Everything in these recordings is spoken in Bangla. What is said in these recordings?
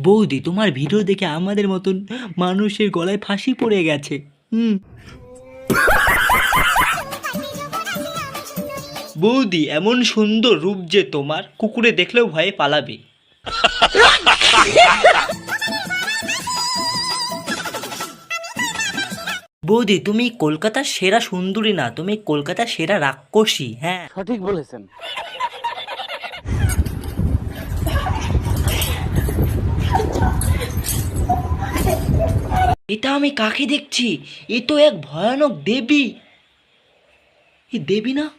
বৌদি, তোমার ভিডিও দেখে আমাদের মতন মানুষের গলায় ফাঁসি পড়ে গেছে। হুম। বৌদি, এমন সুন্দর রূপ যে তোমার, কুকুরে দেখলেও ভয়ে পালাবে। বৌদি, তুমি কলকাতার সেরা সুন্দরী না, তুমি কলকাতার সেরা রাক্ষসী হ্যাঁ। সঠিক বলেছেন। এটা আমি কাকে দেখছি? এ তো এক ভয়ানক দেবী। এ দেবী না?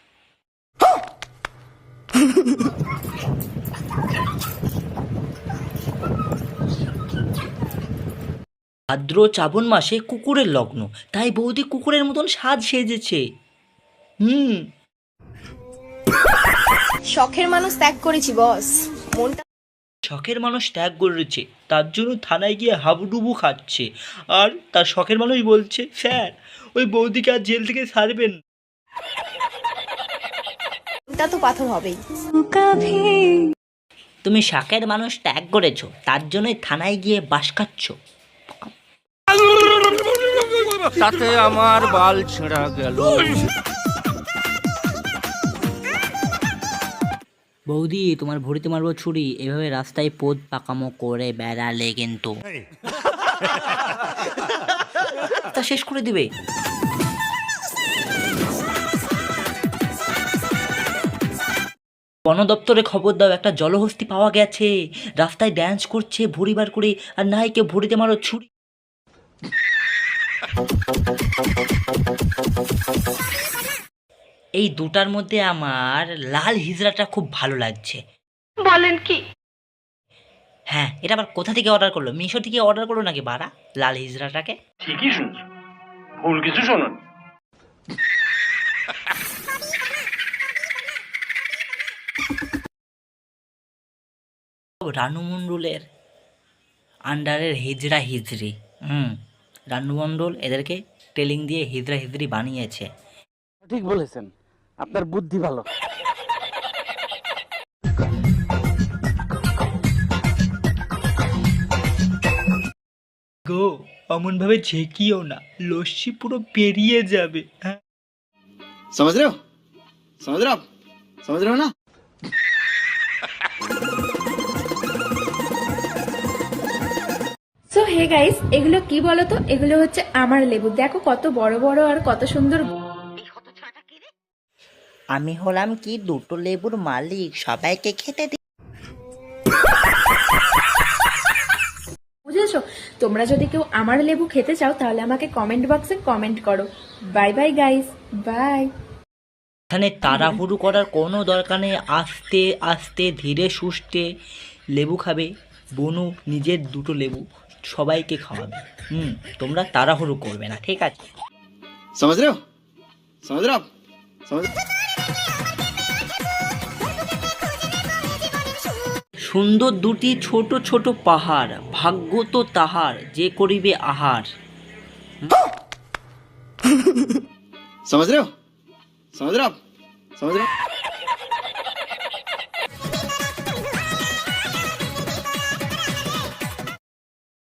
ভাদ্র শ্রাবণ মাসে কুকুরের লগ্ন। তাই বৌদি কুকুরের মতন সাজ সেজেছে। হুম। শখের মানুষ ত্যাগ করেছি, বস। মনটা শখের মানুষ ত্যাগ করেছে তার জন্য থানায় গিয়ে হাবুডুবু খাচ্ছে। আর তার শখের মানুষ বলছে স্যার ওই বৌদিকে আর জেল থেকে ছাড়বেন মনটা তো পাথর হবেই। তুমি শখের মানুষ ত্যাগ করেছ তার জন্যই থানায় গিয়ে বাস খাচ্ছ। তাতে আমার বাল ছেঁড়া গেল। বৌদি তোমার ভরিতে মারবো ছুরি। এভাবে রাস্তায় পোদ পাকামো করে বেড়ালে কিন্তু। তা শেষ করে দিবে। বন দপ্তরে খবর দাও একটা জলহস্তি পাওয়া গেছে। রাস্তায় ড্যান্স করছে ভরি বার করে আর নাই কেউ ভরিতে মারো ছুরি। এই দুটার মধ্যে আমার লাল হিজড়াটা খুব ভালো লাগছে। বলেন কি? হ্যাঁ এটা আবার কোথা থেকে অর্ডার করল? মিশো থেকে অর্ডার করল নাকি বাড়া লাল হিজড়াটাকে? ঠিকই শুনছো। ভুল কিছু শোনেন। রানু মণ্ডলের আন্ডারের হিজড়া হিজড়ি হুম রানু মণ্ডল এদেরকে টেলিং দিয়ে হিজড়া হিজড়ি বানিয়েছে। ঠিক বলেছেন। আপনার বুদ্ধি ভালো গো অমন ভাবে ঝেঁকিও না লস্যি পুরো পেরিয়ে যাবে হ্যাঁ समझ रहे हो समझ रहे हो आप समझ रहे हो ना সো হে গাইস এগুলো কি বলতো এগুলো হচ্ছে আমার লেবু দেখো কত বড় বড় আর কত সুন্দর আমি হলাম কি দুটো লেবুর মালিক? সবাইকে খেতে দি বুঝেছ? তোমরা যদি কেউ আমার লেবু খেতে চাও তাহলে আমাকে কমেন্ট বক্সে কমেন্ট করো। বাই বাই গাইস বাই এখানে তাড়াহুড়ো করার কোনো দরকার নেই। আস্তে আস্তে ধীরে সুস্থে লেবু খাবে। বনু নিজের দুটো লেবু সবাইকে খাওয়াবে। হুম তোমরা তাড়াহুড়ো করবে না ঠিক আছে? সমাজ রেও সমাজ রাও সমাজ সুন্দর দুটি ছোট ছোট পাহাড় ভাগ্য তো তাহার যে করিবে আহার समझ रहे हो समझ रहे हो आप समझ रहे हो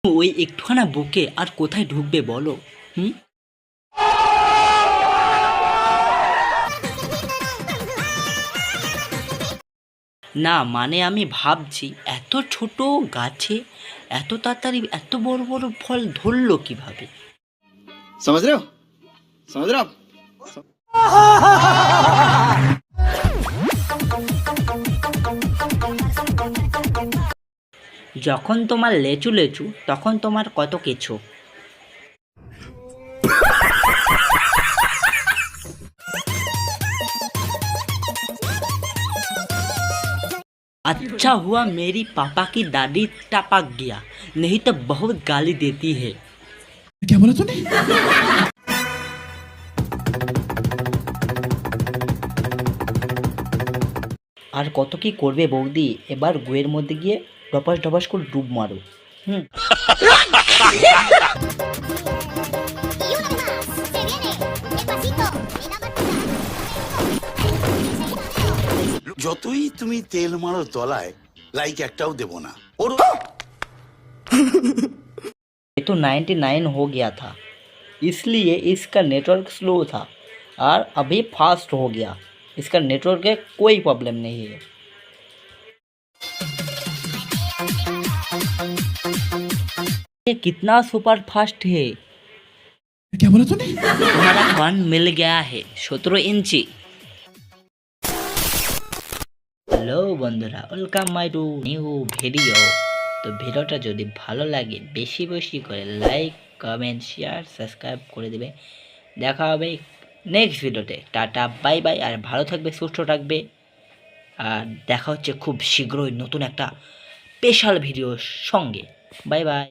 ওই একটুখানা বুকে আর কোথায় ঢুকবে বলো হুম না মানে আমি ভাবছি এত ছোট গাছে এত তাড়াতাড়ি এত বড় বড় ফল ধরলো কীভাবে? যখন তোমার লেচু লেচু তখন তোমার কত কিছু अच्छा हुआ मेरी पापा की दादी टपक गया नहीं तो बहुत गाली देती है क्या बोला तूने আর কত কি করবে বৌদি এবার গুয়ের মধ্যে গিয়ে ডপাস ডপাস করে ডুব মারো হুম যতই তুমি তেল মারো তলায় লাইক একটাও দেব না ওর ये तो 99 हो गया था इसलिए इसका नेटवर्क स्लो था और अभी फास्ट हो गया इसका नेटवर्क का कोई प्रॉब्लम नहीं है ये कितना सुपर फास्ट है क्या बोला तूने तुम्हारा वन मिल गया है সতেরো ইঞ্চি হ্যালো বন্ধুরা, welcome my to new video. তো ভিডিওটা যদি ভালো লাগে, বেশি বেশি করে লাইক, কমেন্ট, শেয়ার, সাবস্ক্রাইব করে দেবে। দেখা হবে নেক্সট ভিডিওতে। টাটা, বাই বাই, আর ভালো থাকবে, সুস্থ থাকবে। আর দেখা হচ্ছে খুব শীঘ্রই নতুন একটা স্পেশাল ভিডিওর সঙ্গে। Bye bye.